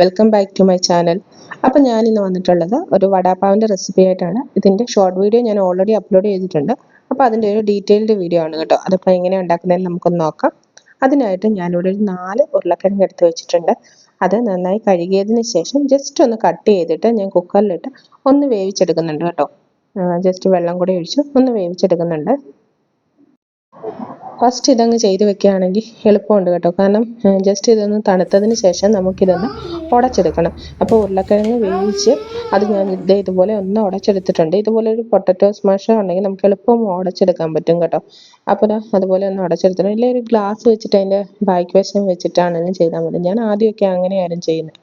Welcome back to my channel അപ്പോൾ ഞാൻ ഇന്ന് വന്നിട്ടുള്ളത് ഒരു വടാപ്പാവിന്റെ റെസിപ്പി ആയിട്ടാണ്. ഇതിന്റെ ഷോർട്ട് വീഡിയോ ഞാൻ ഓൾറെഡി അപ്ലോഡ് ചെയ്തിട്ടുണ്ട്. അപ്പോൾ അതിന്റെ ഒരു ഡീറ്റെയിൽഡ് വീഡിയോ ആണ് കേട്ടോ. അതിപ്പോൾ എങ്ങനെ ഉണ്ടാക്കുന്നതെന്ന് നമുക്കൊന്ന് നോക്കാം. അതിനായിട്ട് ഞാനിവിടെ ഒരു നാല് ഉരുളക്കിഴങ്ങ് എടുത്ത് വെച്ചിട്ടുണ്ട്. അത് നന്നായി കഴുകിയതിന് ശേഷം ജസ്റ്റ് ഒന്ന് കട്ട് ചെയ്തിട്ട് ഞാൻ കുക്കറിലിട്ട് ഒന്ന് വേവിച്ചെടുക്കുന്നുണ്ട് കേട്ടോ. ജസ്റ്റ് വെള്ളം കൂടി ഒഴിച്ച് ഒന്ന് വേവിച്ചെടുക്കുന്നുണ്ട്. ഫസ്റ്റ് ഇതങ്ങ് ചെയ്ത് വെക്കുകയാണെങ്കിൽ എളുപ്പമുണ്ട് കേട്ടോ. കാരണം ജസ്റ്റ് ഇതൊന്ന് തണുത്തതിന് ശേഷം നമുക്കിതൊന്ന് ഉടച്ചെടുക്കണം. അപ്പോൾ ഉരുളക്കിഴങ്ങ് വേവിച്ച് അത് ഞാൻ ഇത് ഇതുപോലെ ഒന്ന് ഉടച്ചെടുത്തിട്ടുണ്ട്. ഇതുപോലെ ഒരു പൊട്ടറ്റോ സ്മാഷോ ഉണ്ടെങ്കിൽ നമുക്ക് എളുപ്പം ഉടച്ചെടുക്കാൻ പറ്റും കേട്ടോ. അപ്പോൾ അതുപോലെ ഒന്ന് ഉടച്ചെടുത്തിട്ടുണ്ട്. ഇല്ലെങ്കിൽ ഒരു ഗ്ലാസ് വെച്ചിട്ട് അതിന്റെ ബാക്ക് വശം വെച്ചിട്ടാണെങ്കിലും ചെയ്താൽ മതി. ഞാൻ ആദ്യമൊക്കെ അങ്ങനെയായിരുന്നു ചെയ്യുന്നത്.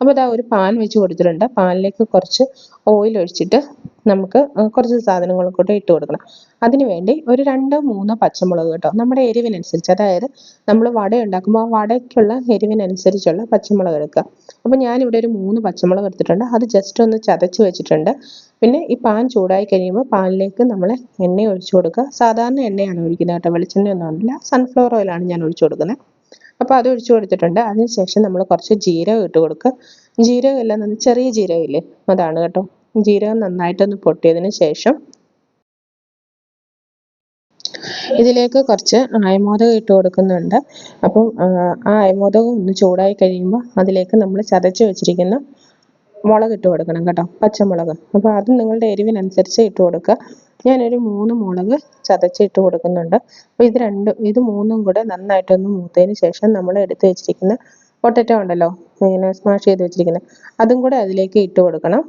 അപ്പോൾ ഇതാ ഒരു പാൻ വെച്ച് കൊടുത്തിട്ടുണ്ട്. പാനിലേക്ക് കുറച്ച് ഓയിൽ ഒഴിച്ചിട്ട് നമുക്ക് കുറച്ച് സാധനങ്ങൾ കൂടെ ഇട്ട് കൊടുക്കണം. അതിന് വേണ്ടി ഒരു രണ്ടോ മൂന്നോ പച്ചമുളക് കേട്ടോ. നമ്മുടെ എരിവിനനുസരിച്ച് അതായത് നമ്മൾ വട ഉണ്ടാക്കുമ്പോൾ ആ വടയ്ക്കുള്ള എരിവിനനുസരിച്ചുള്ള പച്ചമുളക് എടുക്കുക. അപ്പോൾ ഞാനിവിടെ ഒരു മൂന്ന് പച്ചമുളക് എടുത്തിട്ടുണ്ട്. അത് ജസ്റ്റ് ഒന്ന് ചതച്ച് വെച്ചിട്ടുണ്ട്. പിന്നെ ഈ പാൻ ചൂടായി കഴിയുമ്പോൾ പാനിലേക്ക് നമ്മൾ എണ്ണ ഒഴിച്ചു കൊടുക്കുക. സാധാരണ എണ്ണയാണ് ഒഴിക്കുന്നത് കേട്ടോ. വെളിച്ചെണ്ണ ഒന്നും ഉണ്ടല്ല സൺഫ്ലവർ ഓയിലാണ് ഞാൻ ഒഴിച്ചു കൊടുക്കുന്നത്. അപ്പോൾ അത് ഒഴിച്ചു കൊടുത്തിട്ടുണ്ട്. അതിനുശേഷം നമ്മൾ കുറച്ച് ജീരകം ഇട്ട് കൊടുക്കുക ജീരകം എല്ലാം ചെറിയ ജീരകം ഇല്ലേ? അതാണ് കേട്ടോ. ജീരകം നന്നായിട്ടൊന്ന് പൊട്ടിയതിന് ശേഷം ഇതിലേക്ക് കുറച്ച് അയമോദകം ഇട്ട് കൊടുക്കുന്നുണ്ട്. അപ്പം ആ അയമോദകം ഒന്ന് ചൂടായി കഴിയുമ്പോൾ അതിലേക്ക് നമ്മൾ ചതച്ച് വെച്ചിരിക്കുന്ന മുളക് ഇട്ട് കൊടുക്കണം കേട്ടോ. പച്ചമുളക്. അപ്പോൾ അത് നിങ്ങളുടെ എരിവിനനുസരിച്ച് ഇട്ട് കൊടുക്കുക ഞാനൊരു മൂന്ന് മുളക് ചതച്ചിട്ട് കൊടുക്കുന്നുണ്ട്. അപ്പോൾ ഇത് രണ്ട് ഇത് മൂന്നും കൂടെ നന്നായിട്ടൊന്ന് മൂത്തതിന് ശേഷം നമ്മൾ എടുത്ത് വെച്ചിരിക്കുന്ന പൊട്ടറ്റോ ഉണ്ടല്ലോ ഇങ്ങനെ സ്മാഷ് ചെയ്ത് വെച്ചിരിക്കുന്നത് അതും കൂടെ അതിലേക്ക് ഇട്ട് കൊടുക്കണം.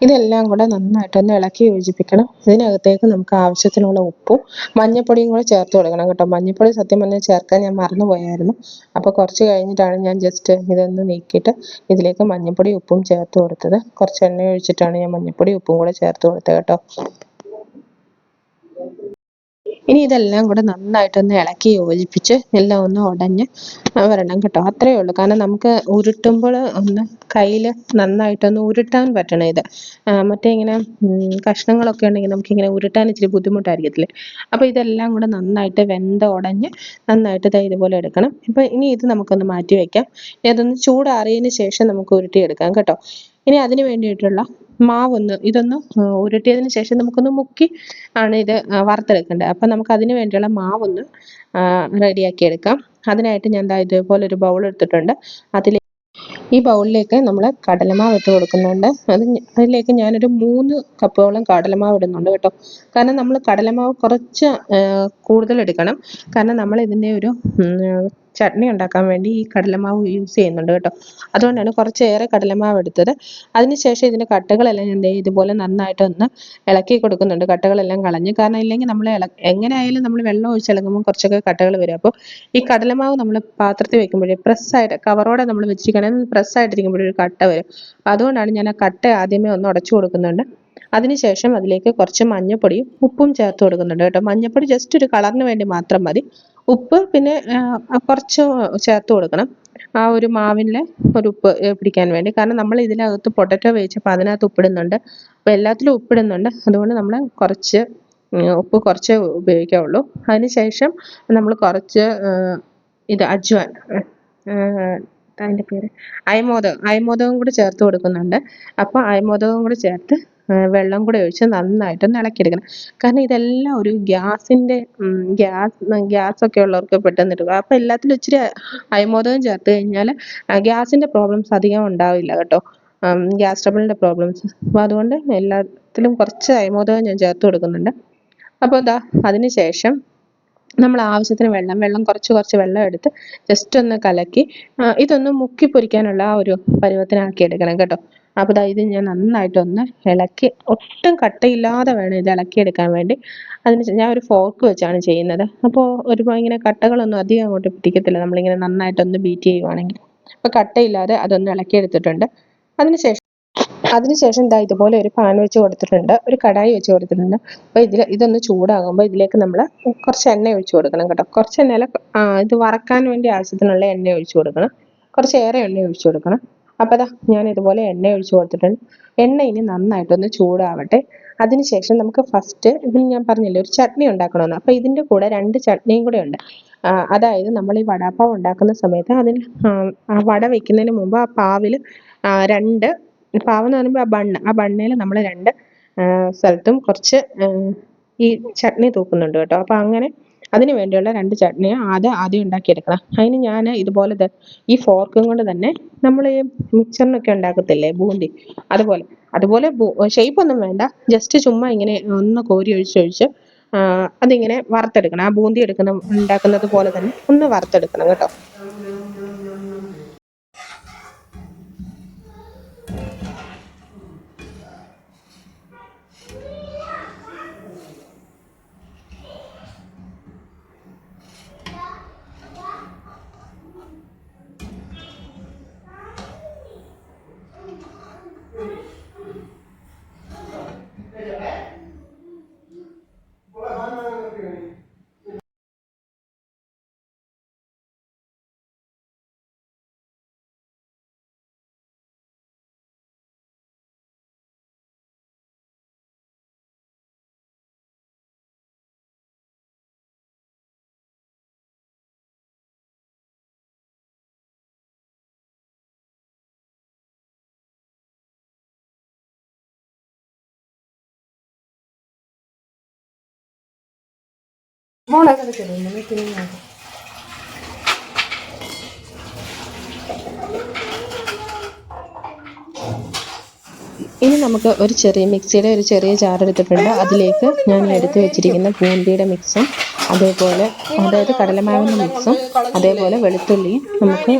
ഇതെല്ലാം കൂടെ നന്നായിട്ടൊന്ന് ഇളക്കി യോജിപ്പിക്കണം. ഇതിനകത്തേക്ക് നമുക്ക് ആവശ്യത്തിനുള്ള ഉപ്പും മഞ്ഞപ്പൊടിയും കൂടെ ചേർത്ത് കൊടുക്കണം കേട്ടോ. മഞ്ഞപ്പൊടി സത്യം പറഞ്ഞാൽ ചേർക്കാൻ ഞാൻ മറന്നുപോയായിരുന്നു. അപ്പോൾ കുറച്ച് കഴിഞ്ഞിട്ടാണ് ഞാൻ ജസ്റ്റ് ഇതൊന്ന് നീക്കിയിട്ട് ഇതിലേക്ക് മഞ്ഞപ്പൊടി ഉപ്പും ചേർത്ത് കൊടുത്തത്. കുറച്ച് എണ്ണ ഒഴിച്ചിട്ടാണ് ഞാൻ മഞ്ഞപ്പൊടി ഉപ്പും കൂടെ ചേർത്ത് കൊടുത്തത് കേട്ടോ. ഇനി ഇതെല്ലാം കൂടെ നന്നായിട്ടൊന്ന് ഇളക്കി യോജിപ്പിച്ച് എല്ലാം ഒന്ന് ഉടഞ്ഞ് വരണം കേട്ടോ. അത്രയേ ഉള്ളൂ. കാരണം നമുക്ക് ഉരുട്ടുമ്പോൾ ഒന്ന് കയ്യിൽ നന്നായിട്ടൊന്ന് ഉരുട്ടാൻ പറ്റണം ഇത്. മറ്റേ ഇങ്ങനെ കഷ്ണങ്ങളൊക്കെ ഉണ്ടെങ്കിൽ നമുക്ക് ഇങ്ങനെ ഉരുട്ടാൻ ഇച്ചിരി ബുദ്ധിമുട്ടായിരിക്കത്തില്ലേ? അപ്പോൾ ഇതെല്ലാം കൂടെ നന്നായിട്ട് വെന്ത ഉടഞ്ഞ് നന്നായിട്ട് ഇതാ ഇതുപോലെ എടുക്കണം. ഇപ്പോൾ ഇനി ഇത് നമുക്കൊന്ന് മാറ്റി വെക്കാം. ഇനി അതൊന്ന് ചൂടാറിയതിന് ശേഷം നമുക്ക് ഉരുട്ടിയെടുക്കാം കേട്ടോ. ഇനി അതിന് വേണ്ടിയിട്ടുള്ള മാവൊന്ന് ഇതൊന്ന് ഉരുട്ടിയതിന് ശേഷം നമുക്കൊന്ന് മുക്കി ആണ് ഇത് വറുത്തെടുക്കേണ്ടത്. അപ്പം നമുക്ക് അതിന് വേണ്ടിയുള്ള മാവൊന്ന് റെഡിയാക്കി എടുക്കാം. അതിനായിട്ട് ഞാൻ ദാ ഇതുപോലെ ഒരു ബൗൾ എടുത്തിട്ടുണ്ട്. അതിൽ ഈ ബൗളിലേക്ക് നമ്മൾ കടലമാവ് ഇട്ട് കൊടുക്കുന്നുണ്ട്. അത് അതിലേക്ക് ഞാനൊരു മൂന്ന് കപ്പോളം കടലമാവ് ഇടുന്നുണ്ട് കേട്ടോ. കാരണം നമ്മൾ കടലമാവ് കുറച്ച് കൂടുതൽ എടുക്കണം. കാരണം നമ്മൾ ഇതിന്റെ ഒരു ചട്നി ഉണ്ടാക്കാൻ വേണ്ടി ഈ കടലമാവ് യൂസ് ചെയ്യുന്നുണ്ട് കേട്ടോ. അതുകൊണ്ടാണ് കുറച്ചേറെ കടലമാവ് എടുത്തത്. അതിനുശേഷം ഇതിന്റെ കട്ടകളെല്ലാം ഞാൻ ഇതുപോലെ നന്നായിട്ട് ഒന്ന് ഇളക്കി കൊടുക്കുന്നുണ്ട്. കട്ടകളെല്ലാം കളഞ്ഞ്. കാരണം ഇല്ലെങ്കിൽ നമ്മൾ ഇള എങ്ങനെയായാലും നമ്മൾ വെള്ളം ഒഴിച്ച് ഇളകുമ്പോൾ കുറച്ചൊക്കെ കട്ടകൾ വരും. അപ്പോൾ ഈ കടലമാവ് നമ്മൾ പാത്രത്തിൽ വെക്കുമ്പോഴേ പ്രസ്സായിട്ട് കവറോടെ നമ്മൾ വെച്ചിരിക്കണമെങ്കിൽ പ്രസ്സായിട്ടിരിക്കുമ്പോഴൊരു കട്ട വരും. അതുകൊണ്ടാണ് ഞാൻ ആ കട്ട ആദ്യമേ ഒന്ന് ഉടച്ചു കൊടുക്കുന്നുണ്ട്. അതിനുശേഷം അതിലേക്ക് കുറച്ച് മഞ്ഞപ്പൊടിയും ഉപ്പും ചേർത്ത് കൊടുക്കുന്നുണ്ട് കേട്ടോ. മഞ്ഞപ്പൊടി ജസ്റ്റ് ഒരു കളറിന് വേണ്ടി മാത്രം മതി. ഉപ്പ് പിന്നെ കുറച്ച് ചേർത്ത് കൊടുക്കണം. ആ ഒരു മാവിന്റെ ഒരു ഉപ്പ് പിടിക്കാൻ വേണ്ടി. കാരണം നമ്മൾ ഇതിനകത്ത് പൊട്ടറ്റോ വേവിച്ചപ്പോൾ അതിനകത്ത് ഉപ്പിടുന്നുണ്ട്. അപ്പോൾ എല്ലാത്തിലും ഉപ്പിടുന്നുണ്ട്. അതുകൊണ്ട് നമ്മൾ കുറച്ച് ഉപ്പ് കുറച്ച് ഉപയോഗിക്കാവുള്ളൂ. അതിന് ശേഷം നമ്മൾ കുറച്ച് ഇത് അജ്വാൻ അതിന്റെ പേര്? അയമോദകം അയമോദകം കൂടി ചേർത്ത് കൊടുക്കുന്നുണ്ട്. അപ്പോൾ അയമോദകം കൂടി ചേർത്ത് വെള്ളം കൂടെ ഒഴിച്ച് നന്നായിട്ട് നന്നായിട്ടൊന്ന് ഇളക്കിയെടുക്കണം കാരണം ഇതെല്ലാം ഒരു ഗ്യാസിന്റെ ഗ്യാസ് ഗ്യാസൊക്കെ ഉള്ളവർക്ക് പെട്ടെന്ന് എടുക്കും. അപ്പോൾ എല്ലാത്തിലും ഇച്ചിരി അയമോദകം ചേർത്ത് കഴിഞ്ഞാൽ ഗ്യാസിന്റെ പ്രോബ്ലംസ് അധികം ഉണ്ടാവില്ല കേട്ടോ. ഗ്യാസ് ട്രബിളിന്റെ പ്രോബ്ലംസ്. അപ്പോൾ അതുകൊണ്ട് എല്ലാത്തിലും കുറച്ച് അയമോദകം ഞാൻ ചേർത്ത് കൊടുക്കുന്നുണ്ട്. അപ്പോൾ ഇതാ അതിന് ശേഷം നമ്മൾ ആവശ്യത്തിന് വെള്ളം വെള്ളം കുറച്ച് കുറച്ച് വെള്ളം എടുത്ത് ജസ്റ്റ് ഒന്ന് കലക്കി ഇതൊന്ന് മുക്കി പൊരിക്കാനുള്ള ആ ഒരു പരുവത്തിനാക്കി എടുക്കണം കേട്ടോ. അപ്പോൾ ദാ ഇത് ഞാൻ നന്നായിട്ടൊന്ന് ഇളക്കി ഒട്ടും കട്ടയില്ലാതെ വേണം ഇത് ഇളക്കിയെടുക്കാൻ വേണ്ടി. അതിന് ഞാൻ ഒരു ഫോർക്ക് വെച്ചാണ് ചെയ്യുന്നത്. അപ്പോൾ ഒരു ഇങ്ങനെ കട്ടകളൊന്നും അധികം അങ്ങോട്ട് പിടിക്കത്തില്ല. നമ്മളിങ്ങനെ നന്നായിട്ടൊന്ന് ബീറ്റ് ചെയ്യുവാണെങ്കിൽ. അപ്പോൾ കട്ടയില്ലാതെ അതൊന്ന് ഇളക്കിയെടുത്തിട്ടുണ്ട്. അതിനുശേഷം അതിനുശേഷം ഇതാ ഇതുപോലെ ഒരു പാൻ വെച്ച് കൊടുത്തിട്ടുണ്ട്. ഒരു കടായി വെച്ച് കൊടുത്തിട്ടുണ്ട്. അപ്പോൾ ഇതിൽ ഇതൊന്ന് ചൂടാകുമ്പോൾ ഇതിലേക്ക് നമ്മൾ കുറച്ച് എണ്ണ ഒഴിച്ചു കൊടുക്കണം കേട്ടോ. കുറച്ച് എണ്ണയിൽ ഇത് വറക്കാൻ വേണ്ടി ആവശ്യത്തിനുള്ള എണ്ണ ഒഴിച്ചു കൊടുക്കണം. കുറച്ച് ഏറെ എണ്ണ ഒഴിച്ചു കൊടുക്കണം. അപ്പോൾ ദാ ഞാൻ ഇതുപോലെ എണ്ണ ഒഴിച്ച് കൊടുത്തിട്ടുണ്ട്. എണ്ണ ഇനി നന്നായിട്ടൊന്ന് ചൂടാവട്ടെ. അതിനുശേഷം നമുക്ക് ഫസ്റ്റ് ഇതിന് ഞാൻ പറഞ്ഞില്ലേ ഒരു ചട്നി ഉണ്ടാക്കണമെന്ന് അപ്പോൾ ഇതിന്റെ കൂടെ രണ്ട് ചട്നിയും കൂടെ ഉണ്ട്. അതായത് നമ്മൾ ഈ വടാപ്പാവ് ഉണ്ടാക്കുന്ന സമയത്ത് ആ വട വെക്കുന്നതിന് മുമ്പ് ആ പാവിൽ രണ്ട് പാവ് എന്ന് പറയുമ്പോൾ ആ ബണ്ണ് ആ ബണ്ണയിൽ നമ്മൾ രണ്ട് സ്ഥലത്തും കുറച്ച് ഈ ചട്നി തൂക്കുന്നുണ്ട് കേട്ടോ. അപ്പോൾ അങ്ങനെ അതിന് വേണ്ടിയുള്ള രണ്ട് ചട്നി അത് ആദ്യം ഉണ്ടാക്കിയെടുക്കണം. അതിന് ഞാൻ ഇതുപോലെ ഈ ഫോർക്കും കൊണ്ട് തന്നെ നമ്മൾ ഈ മിക്സറിനൊക്കെ ഉണ്ടാക്കത്തില്ലേ ബൂന്തി അതുപോലെ അതുപോലെ ഷേപ്പ് ഒന്നും വേണ്ട. ജസ്റ്റ് ചുമ്മാ ഇങ്ങനെ ഒന്ന് കോരി ഒഴിച്ചൊഴിച്ച് അതിങ്ങനെ വറുത്തെടുക്കണം. ആ ബൂന്തി എടുക്കുന്ന ഉണ്ടാക്കുന്നത് പോലെ തന്നെ ഒന്ന് വറുത്തെടുക്കണം കേട്ടോ. ഇനി നമുക്ക് ഒരു ചെറിയ മിക്സിയുടെ ഒരു ചെറിയ ജാർ എടുത്തിട്ടുണ്ട്. അതിലേക്ക് ഞാൻ എടുത്തു വെച്ചിരിക്കുന്ന ബൂന്തിയുടെ മിക്സും അതേപോലെ അതായത് കടലമാവിന്റെ മിക്സും അതേപോലെ വെളുത്തുള്ളിയും നമുക്ക്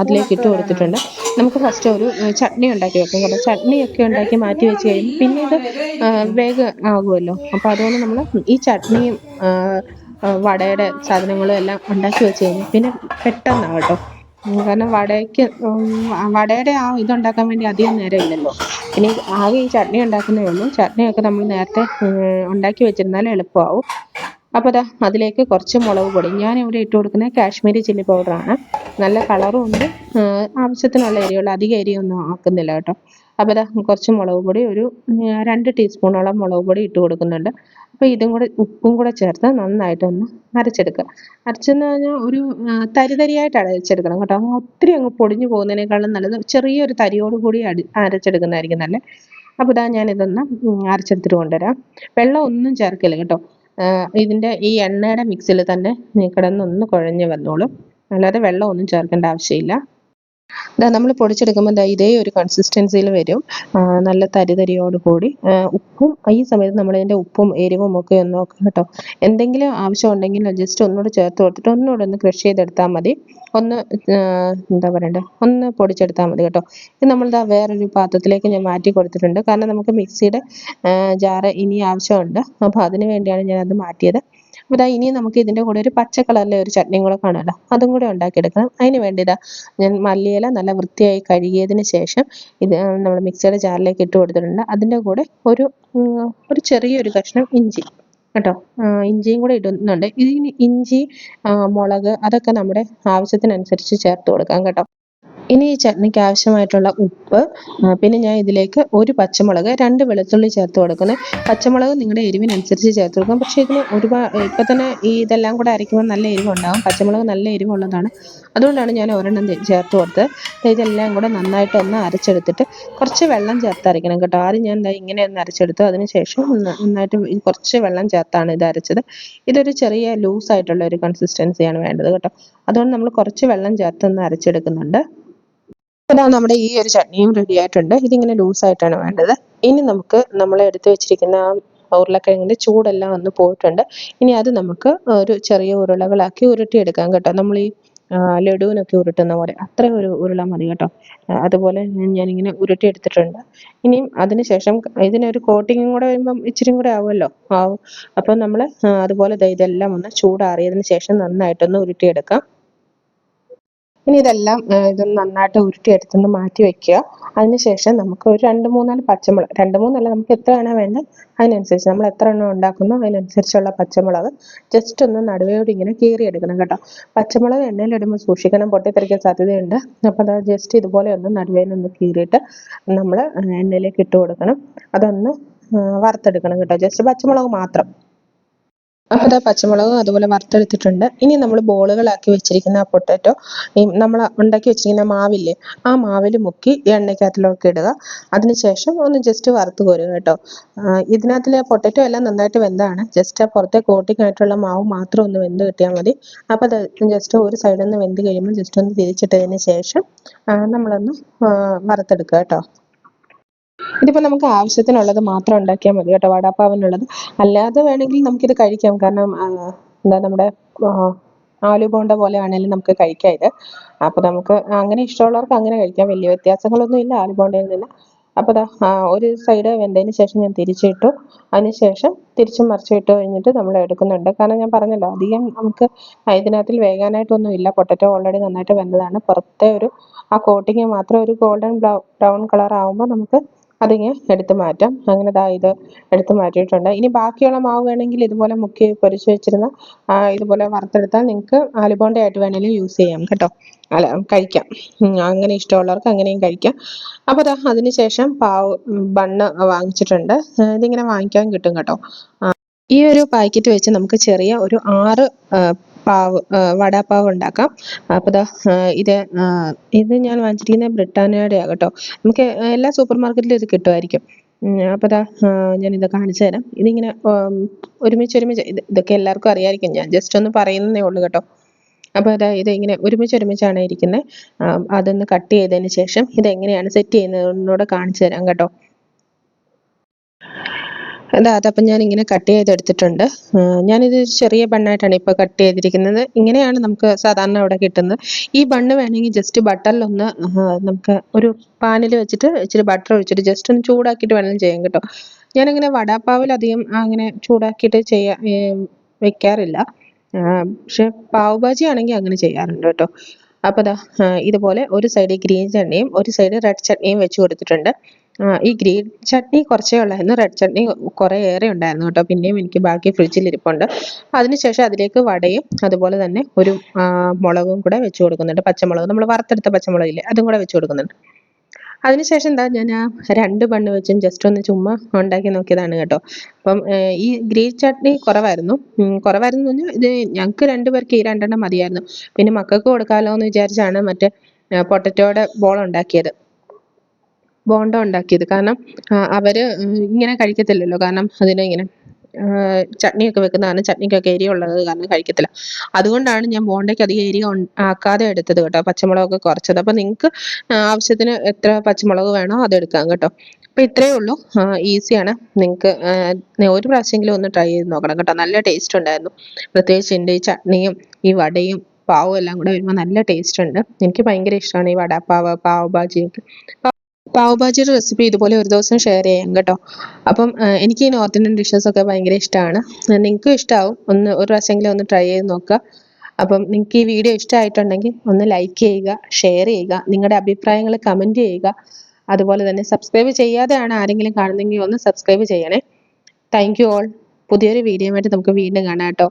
അതിലേക്ക് ഇട്ട് കൊടുത്തിട്ടുണ്ട്. നമുക്ക് ഫസ്റ്റ് ഒരു ചട്നി ഉണ്ടാക്കി വെക്കാം. കേട്ടോ ചട്നിയൊക്കെ ഉണ്ടാക്കി മാറ്റി വെച്ച് കഴിയുമ്പോൾ പിന്നീട് വേഗം ആകുമല്ലോ. അപ്പോൾ അതുകൊണ്ട് നമ്മൾ ഈ ചട്നിയും വടയുടെ സാധനങ്ങളും എല്ലാം ഉണ്ടാക്കി വെച്ച് കഴിഞ്ഞു പിന്നെ പെട്ടെന്നാണ് കേട്ടോ. കാരണം വടയ്ക്ക് വടയുടെ ആ ഇതുണ്ടാക്കാൻ വേണ്ടി അധികം നേരം ഇല്ലല്ലോ ഇനി ആകെ ഈ ചട്നി ഉണ്ടാക്കുന്നേ ഉള്ളൂ. ചട്നിയൊക്കെ നമ്മൾ നേരത്തെ ഉണ്ടാക്കി വെച്ചിരുന്നാൽ എളുപ്പമാവും. അപ്പോൾ അതാ അതിലേക്ക് കുറച്ച് മുളക് പൊടി. ഞാൻ ഇവിടെ ഇട്ട് കൊടുക്കുന്നത് കാശ്മീരി ചില്ലി പൗഡറാണ്. നല്ല കളറും ഉണ്ട്. ആവശ്യത്തിനുള്ള എരിവുള്ള അധികം എരിയൊന്നും ആക്കുന്നില്ല കേട്ടോ. അപ്പോൾ കുറച്ച് മുളക് പൊടി ഒരു രണ്ട് ടീസ്പൂണോളം മുളക് പൊടി ഇട്ട് കൊടുക്കുന്നുണ്ട്. അപ്പോൾ ഇതും കൂടെ ഉപ്പും കൂടെ ചേർത്ത് നന്നായിട്ടൊന്ന് അരച്ചെടുക്കുക. അരച്ചെന്ന് പറഞ്ഞാൽ ഒരു തരിതരിയായിട്ട് അരച്ചെടുക്കണം കേട്ടോ. ഒത്തിരി അങ്ങ് പൊടിഞ്ഞു പോകുന്നതിനേക്കാളും നല്ലത് ചെറിയൊരു തരിയോട് കൂടി അടി അരച്ചെടുക്കുന്നതായിരിക്കും നല്ലത് അപ്പോൾ ഇതാ ഞാനിതൊന്ന് അരച്ചെടുത്തിട്ട് കൊണ്ടുവരാം. വെള്ളം ഒന്നും ചേർക്കില്ല കേട്ടോ. ഇതിന്റെ ഈ എണ്ണയുടെ മിക്സിൽ തന്നെ കിടന്നൊന്ന് കുഴഞ്ഞ് വന്നോളും. അല്ലാതെ വെള്ളം ഒന്നും ചേർക്കേണ്ട ആവശ്യമില്ല. നമ്മൾ പൊടിച്ചെടുക്കുമ്പോൾ ഇതേ ഒരു കൺസിസ്റ്റൻസിയിൽ വരും. നല്ല തരിതരിയോട് കൂടി. ഉപ്പും ഈ സമയത്ത് നമ്മൾ ഇതിന്റെ ഉപ്പും എരിവും ഒക്കെ ഒന്ന് നോക്കുക കേട്ടോ. എന്തെങ്കിലും ആവശ്യം ഉണ്ടെങ്കിൽ ജസ്റ്റ് ഒന്നുകൂടെ ചേർത്ത് കൊടുത്തിട്ട് ഒന്നുകൂടെ ഒന്ന് ക്രഷ് ചെയ്തെടുത്താൽ മതി. ഒന്ന് എന്താ പറയണ്ടേ? ഒന്ന് പൊടിച്ചെടുത്താൽ മതി കേട്ടോ. ഇത് നമ്മൾ ദാ വേറൊരു പാത്രത്തിലേക്ക് ഞാൻ മാറ്റി കൊടുത്തിട്ടുണ്ട്. കാരണം നമുക്ക് മിക്സിയുടെ ജാറ് ഇനി ആവശ്യമുണ്ട്. അപ്പോൾ അതിന് വേണ്ടിയാണ് ഞാൻ അത് മാറ്റിയത്. ദാ ഇനി നമുക്ക് ഇതിന്റെ കൂടെ ഒരു പച്ച കളറിലെ ഒരു ചട്നിയും കൂടെ കാണുമല്ലോ അതും കൂടെ ഉണ്ടാക്കിയെടുക്കണം. അതിന് വേണ്ടി ഇതാ ഞാൻ മല്ലിയില നല്ല വൃത്തിയായി കഴുകിയതിന് ശേഷം ഇത് നമ്മൾ മിക്സിയുടെ ജാറിലേക്ക് ഇട്ട് കൊടുത്തിട്ടുണ്ട്. അതിന്റെ കൂടെ ഒരു ഒരു ചെറിയൊരു കഷ്ണം ഇഞ്ചി കേട്ടോ. ഇഞ്ചിയും കൂടെ ഇടുന്നുണ്ട്. ഇതിന് ഇഞ്ചി മുളക് അതൊക്കെ നമ്മുടെ ആവശ്യത്തിനനുസരിച്ച് ചേർത്ത് കൊടുക്കാം കേട്ടോ. ഇനി ഈ ചട്നിക്ക് ആവശ്യമായിട്ടുള്ള ഉപ്പ് പിന്നെ ഞാൻ ഇതിലേക്ക് ഒരു പച്ചമുളക് രണ്ട് വെളുത്തുള്ളി ചേർത്ത് കൊടുക്കുന്നത് പച്ചമുളക് നിങ്ങളുടെ എരിവിനനുസരിച്ച് ചേർത്ത് കൊടുക്കാം പക്ഷേ ഇതിന് ഒരുപാട് ഇപ്പം തന്നെ ഈ ഇതെല്ലാം കൂടെ അരയ്ക്കുമ്പോൾ നല്ല എരിവുണ്ടാകും പച്ചമുളക് നല്ല എരിവുള്ളതാണ്. അതുകൊണ്ടാണ് ഞാൻ ഒരെണ്ണം ചേർത്ത് കൊടുത്തത്. ഇതെല്ലാം കൂടെ നന്നായിട്ട് ഒന്ന് അരച്ചെടുത്തിട്ട് കുറച്ച് വെള്ളം ചേർത്ത് അരയ്ക്കണം കേട്ടോ. ആദ്യം ഞാൻ എന്താ ഇങ്ങനെ ഒന്ന് അരച്ചെടുത്തു. അതിനുശേഷം നന്നായിട്ട് കുറച്ച് വെള്ളം ചേർത്താണ് ഇത് അരച്ചത്. ഇതൊരു ചെറിയ ലൂസ് ആയിട്ടുള്ള ഒരു കൺസിസ്റ്റൻസിയാണ് വേണ്ടത് കേട്ടോ. അതുകൊണ്ട് നമ്മൾ കുറച്ച് വെള്ളം ചേർത്ത് ഒന്ന് അരച്ചെടുക്കുന്നുണ്ട്. ഇതാ നമ്മുടെ ഈ ഒരു ചട്നിയും റെഡി ആയിട്ടുണ്ട്. ഇതിങ്ങനെ ലൂസ് ആയിട്ടാണ് വേണ്ടത്. ഇനി നമുക്ക് നമ്മൾ എടുത്തു വെച്ചിരിക്കുന്ന ആ ഉരുളക്കിഴങ്ങിന്റെ ചൂടെല്ലാം ഒന്ന് പോയിട്ടുണ്ട്. ഇനി അത് നമുക്ക് ഒരു ചെറിയ ഉരുളകളാക്കി ഉരുട്ടിയെടുക്കാം കേട്ടോ. നമ്മൾ ഈ ലഡുവിനൊക്കെ ഉരുട്ടുന്ന പോലെ. അത്ര ഒരു ഉരുള മതി കേട്ടോ. അതുപോലെ ഞാനിങ്ങനെ ഉരുട്ടിയെടുത്തിട്ടുണ്ട്. ഇനിയും അതിനുശേഷം ഇതിനൊരു കോട്ടിങ്ങും കൂടെ വരുമ്പം ഇച്ചിരി കൂടെ ആവുമല്ലോ? ആവും. അപ്പോൾ നമ്മൾ അതുപോലെ ഇതെല്ലാം ഒന്ന് ചൂടാറിയതിന് ശേഷം നന്നായിട്ടൊന്ന് ഉരുട്ടിയെടുക്കാം. ഇനി ഇതെല്ലാം ഇതൊന്ന് നന്നായിട്ട് ഉരുട്ടിയെടുത്തൊന്ന് മാറ്റി വെക്കുക. അതിനുശേഷം നമുക്ക് ഒരു രണ്ട് മൂന്നാൽ പച്ചമുളക് രണ്ട് മൂന്നല്ല നമുക്ക് എത്ര എണ്ണ വേണ്ട അതിനനുസരിച്ച് നമ്മൾ എത്ര എണ്ണം ഉണ്ടാക്കുന്നോ അതിനനുസരിച്ചുള്ള പച്ചമുളക് ജസ്റ്റ് ഒന്ന് നടുവയോട് ഇങ്ങനെ കീറിയെടുക്കണം കേട്ടോ. പച്ചമുളക് എണ്ണയിലിടുമ്പോൾ സൂക്ഷിക്കണം പൊട്ടിത്തെറിക്കാൻ സാധ്യതയുണ്ട്. അപ്പോൾ അത് ജസ്റ്റ് ഇതുപോലെ ഒന്ന് നടുവേനൊന്ന് കീറിയിട്ട് നമ്മൾ എണ്ണയിലേക്ക് ഇട്ട് കൊടുക്കണം. അതൊന്ന് വറുത്തെടുക്കണം കേട്ടോ. ജസ്റ്റ് പച്ചമുളക് മാത്രം. അപ്പോൾ പച്ചമുളകും അതുപോലെ വറുത്തെടുത്തിട്ടുണ്ട്. ഇനി നമ്മൾ ബോളുകളാക്കി വെച്ചിരിക്കുന്ന ആ പൊട്ടറ്റോ ഈ നമ്മൾ ഉണ്ടാക്കി വെച്ചിരിക്കുന്ന മാവില്ലേ ആ മാവിൽ മുക്കി എണ്ണയ്ക്കകത്തിലൊക്കെ ഇടുക. അതിനുശേഷം ഒന്ന് ജസ്റ്റ് വറുത്ത് കോരുക കേട്ടോ. ഇതിനകത്തിലെ പൊട്ടാറ്റോ എല്ലാം നന്നായിട്ട് വെന്താണ്. ജസ്റ്റ് ആ പുറത്തെ കോട്ടിംഗ് ആയിട്ടുള്ള മാവ് മാത്രം ഒന്ന് വെന്ത് കിട്ടിയാൽ മതി. അപ്പൊ അത് ജസ്റ്റ് ഒരു സൈഡിൽ നിന്ന് വെന്ത് കഴിയുമ്പോൾ ജസ്റ്റ് ഒന്ന് തിരിച്ചിട്ടതിന് ശേഷം നമ്മളൊന്ന് വറുത്തെടുക്കുക കേട്ടോ. ഇതിപ്പോൾ നമുക്ക് ആവശ്യത്തിനുള്ളത് മാത്രം ഉണ്ടാക്കിയാൽ മതി കേട്ടോ വടാപ്പാവിനുള്ളത്. അല്ലാതെ വേണമെങ്കിൽ നമുക്കിത് കഴിക്കാം. കാരണം എന്താ നമ്മുടെ ആലു ബോണ്ട പോലെ ആണെങ്കിലും നമുക്ക് കഴിക്കാം ഇത്. അപ്പോൾ നമുക്ക് അങ്ങനെ ഇഷ്ടമുള്ളവർക്ക് അങ്ങനെ കഴിക്കാം. വലിയ വ്യത്യാസങ്ങളൊന്നും ഇല്ല ആലു ബോണ്ടയിൽ നിന്ന് അപ്പോൾ ദാ ഒരു സൈഡ് വെന്തതിന് ശേഷം ഞാൻ തിരിച്ചിട്ടു. അതിനുശേഷം തിരിച്ചും മറിച്ചും ഇട്ട് കഴിഞ്ഞിട്ട് നമ്മൾ എടുക്കുന്നുണ്ട്. കാരണം ഞാൻ പറഞ്ഞല്ലോ അധികം നമുക്ക് ഇതിനകത്തിൽ വേകാനായിട്ടൊന്നും ഇല്ല. പൊട്ടറ്റോ ഓൾറെഡി നന്നായിട്ട് വെന്തതാണ്. പുറത്തെ ഒരു ആ കോട്ടിങ് മാത്രം ഒരു ഗോൾഡൻ ബ്രൗൺ കളർ ആകുമ്പോൾ നമുക്ക് അതിങ്ങ് എടുത്ത് മാറ്റാം. അങ്ങനെ ദാ ഇത് എടുത്ത് മാറ്റിയിട്ടുണ്ട്. ഇനി ബാക്കിയുള്ള മാവ് വേണമെങ്കിൽ ഇതുപോലെ മുക്കി പൊരിച്ച് വെച്ചിരുന്ന ഇതുപോലെ വറുത്തെടുത്താൽ നിങ്ങൾക്ക് ആലുബോണ്ട ആയിട്ട് വേണമെങ്കിലും യൂസ് ചെയ്യാം കേട്ടോ. അല്ല കഴിക്കാം. അങ്ങനെ ഇഷ്ടമുള്ളവർക്ക് അങ്ങനെയും കഴിക്കാം. അപ്പോൾ ദാ അതിനുശേഷം പാവ് ബണ്ണ് വാങ്ങിച്ചിട്ടുണ്ട്. ഇതിങ്ങനെ വാങ്ങിക്കാൻ കിട്ടും കേട്ടോ. ഈ ഒരു പാക്കറ്റ് വെച്ച് നമുക്ക് ചെറിയ ഒരു ആറ് പാവ് വടാപ്പാവ് ഉണ്ടാക്കാം. അപ്പോൾ ദാ ഇത് ഇത് ഞാൻ വാങ്ങിച്ചിരിക്കുന്നത് ബ്രിട്ടാനിയുടെ കേട്ടോ. നമുക്ക് എല്ലാ സൂപ്പർ മാർക്കറ്റിലും ഇത് കിട്ടുമായിരിക്കും. അപ്പോൾ ദാ ഞാൻ ഇത് കാണിച്ചു തരാം. ഇതിങ്ങനെ ഒരുമിച്ച് ഒരുമിച്ച് ഇത് ഇതൊക്കെ എല്ലാവർക്കും അറിയാമായിരിക്കും ഞാൻ ജസ്റ്റ് ഒന്ന് പറയുന്നതേ ഉള്ളൂ കേട്ടോ. അപ്പോൾ അതാ ഇത് ഇങ്ങനെ ഒരുമിച്ച് ഒരുമിച്ചാണ് ഇരിക്കുന്നത് അതൊന്ന് കട്ട് ചെയ്തതിന് ശേഷം ഇത് ഇതെങ്ങനെയാണ് സെറ്റ് ചെയ്യുന്നതെന്നൂടെ കാണിച്ചു തരാം കേട്ടോ. അതാ അതപ്പം ഞാൻ ഇങ്ങനെ കട്ട് ചെയ്തെടുത്തിട്ടുണ്ട് ഞാനിത് ചെറിയ ബണ്ണായിട്ടാണ് ഇപ്പോൾ കട്ട് ചെയ്തിരിക്കുന്നത്. ഇങ്ങനെയാണ് നമുക്ക് സാധാരണ അവിടെ കിട്ടുന്നത്. ഈ ബണ്ണ് വേണമെങ്കിൽ ജസ്റ്റ് ബട്ടറിലൊന്ന് നമുക്ക് ഒരു പാനിൽ വെച്ചിട്ട് ഇച്ചിരി ബട്ടർ ഒഴിച്ചിട്ട് ജസ്റ്റ് ഒന്ന് ചൂടാക്കിയിട്ട് വേണം ചെയ്യാൻ കേട്ടോ. ഞാനിങ്ങനെ വടാപ്പാവിൽ അധികം അങ്ങനെ ചൂടാക്കിയിട്ട് ചെയ്യാ വെക്കാറില്ല. പക്ഷെ പാവ് ഭാജി ആണെങ്കിൽ അങ്ങനെ ചെയ്യാറുണ്ട് കേട്ടോ. അപ്പോൾ ദാ ഇതുപോലെ ഒരു സൈഡ് ഗ്രീൻ ചട്നിയും ഒരു സൈഡ് റെഡ് ചട്നിയും വെച്ച് കൊടുത്തിട്ടുണ്ട്. ഈ ഗ്രീൻ ചട്നി കുറച്ചേ ഉള്ളായിരുന്നു. റെഡ് ചട്നി കുറേ ഏറെ ഉണ്ടായിരുന്നു കേട്ടോ. പിന്നെയും എനിക്ക് ബാക്കി ഫ്രിഡ്ജിൽ ഇരിപ്പുണ്ട്. അതിനുശേഷം അതിലേക്ക് വടയും അതുപോലെ തന്നെ ഒരു മുളകും കൂടെ വെച്ച് കൊടുക്കുന്നുണ്ട്. പച്ചമുളക്. നമ്മൾ വറുത്തെടുത്ത പച്ചമുളകില്ലേ അതും കൂടെ വെച്ച് കൊടുക്കുന്നുണ്ട്. അതിനുശേഷം എന്താ ഞാൻ ആ രണ്ട് ബണ്ണ് വെച്ചും ജസ്റ്റ് ഒന്ന് ചുമ്മാ ഉണ്ടാക്കി നോക്കിയതാണ് കേട്ടോ. അപ്പം ഈ ഗ്രീൻ ചട്നി കുറവായിരുന്നു. കുറവായിരുന്നു എന്ന് പറഞ്ഞാൽ ഇത് ഞങ്ങൾക്ക് രണ്ടുപേർക്ക് ഈ രണ്ടെണ്ണം മതിയായിരുന്നു. പിന്നെ മക്കൾക്ക് കൊടുക്കാമല്ലോ എന്ന് വിചാരിച്ചാണ് മറ്റേ പൊട്ടറ്റോയുടെ ബോൾ ഉണ്ടാക്കിയത്. ബോണ്ട ഉണ്ടാക്കിയത്. കാരണം അവർ ഇങ്ങനെ കഴിക്കത്തില്ലല്ലോ. കാരണം അതിനെ ഇങ്ങനെ ചട്നിയൊക്കെ വെക്കുന്നതാണ് ചട്നിക്കൊക്കെ ചട്നിക്കൊക്കെ എരിയുള്ളത് കാരണം കഴിക്കത്തില്ല. അതുകൊണ്ടാണ് ഞാൻ ബോണ്ടയ്ക്ക് അധികം എരി ആക്കാതെ എടുത്തത് കേട്ടോ. പച്ചമുളകൊക്കെ കുറച്ചത്. അപ്പം നിങ്ങൾക്ക് ആവശ്യത്തിന് എത്ര പച്ചമുളക് വേണോ അത് എടുക്കാം കേട്ടോ. അപ്പം ഇത്രയേ ഉള്ളൂ. ഈസിയാണ്. നിങ്ങൾക്ക് ഒരു പ്രാവശ്യമെങ്കിലും ഒന്ന് ട്രൈ ചെയ്ത് നോക്കണം കേട്ടോ. നല്ല ടേസ്റ്റ് ഉണ്ടായിരുന്നു. പ്രത്യേകിച്ച് എന്റെ ഈ ചട്നിയും ഈ വടയും പാവും എല്ലാം കൂടെ വരുമ്പോൾ നല്ല ടേസ്റ്റ് ഉണ്ട്. എനിക്ക് ഭയങ്കര ഇഷ്ടമാണ് ഈ വടാപ്പാവ് പാവ് ഭാജിയൊക്കെ പാവ് ഭാജിയുടെ റെസിപ്പി ഇതുപോലെ ഒരു ദിവസം ഷെയർ ചെയ്യാം കേട്ടോ. അപ്പം എനിക്ക് ഈ നോർത്ത് ഇന്ത്യൻ ഡിഷസ് ഒക്കെ ഭയങ്കര ഇഷ്ടമാണ് നിങ്ങൾക്കും ഇഷ്ടമാവും ഒന്ന് ഒരു പ്രാവശ്യമെങ്കിലും ഒന്ന് ട്രൈ ചെയ്ത് നോക്കുക. അപ്പം നിങ്ങൾക്ക് ഈ വീഡിയോ ഇഷ്ടമായിട്ടുണ്ടെങ്കിൽ ഒന്ന് ലൈക്ക് ചെയ്യുക ഷെയർ ചെയ്യുക നിങ്ങളുടെ അഭിപ്രായങ്ങൾ കമന്റ് ചെയ്യുക. അതുപോലെ തന്നെ സബ്സ്ക്രൈബ് ചെയ്യാതെയാണ് ആരെങ്കിലും കാണുന്നെങ്കിൽ ഒന്ന് സബ്സ്ക്രൈബ് ചെയ്യണേ. താങ്ക് യു ഓൾ പുതിയൊരു വീഡിയോ ആയിട്ട് നമുക്ക് വീണ്ടും കാണാം കേട്ടോ.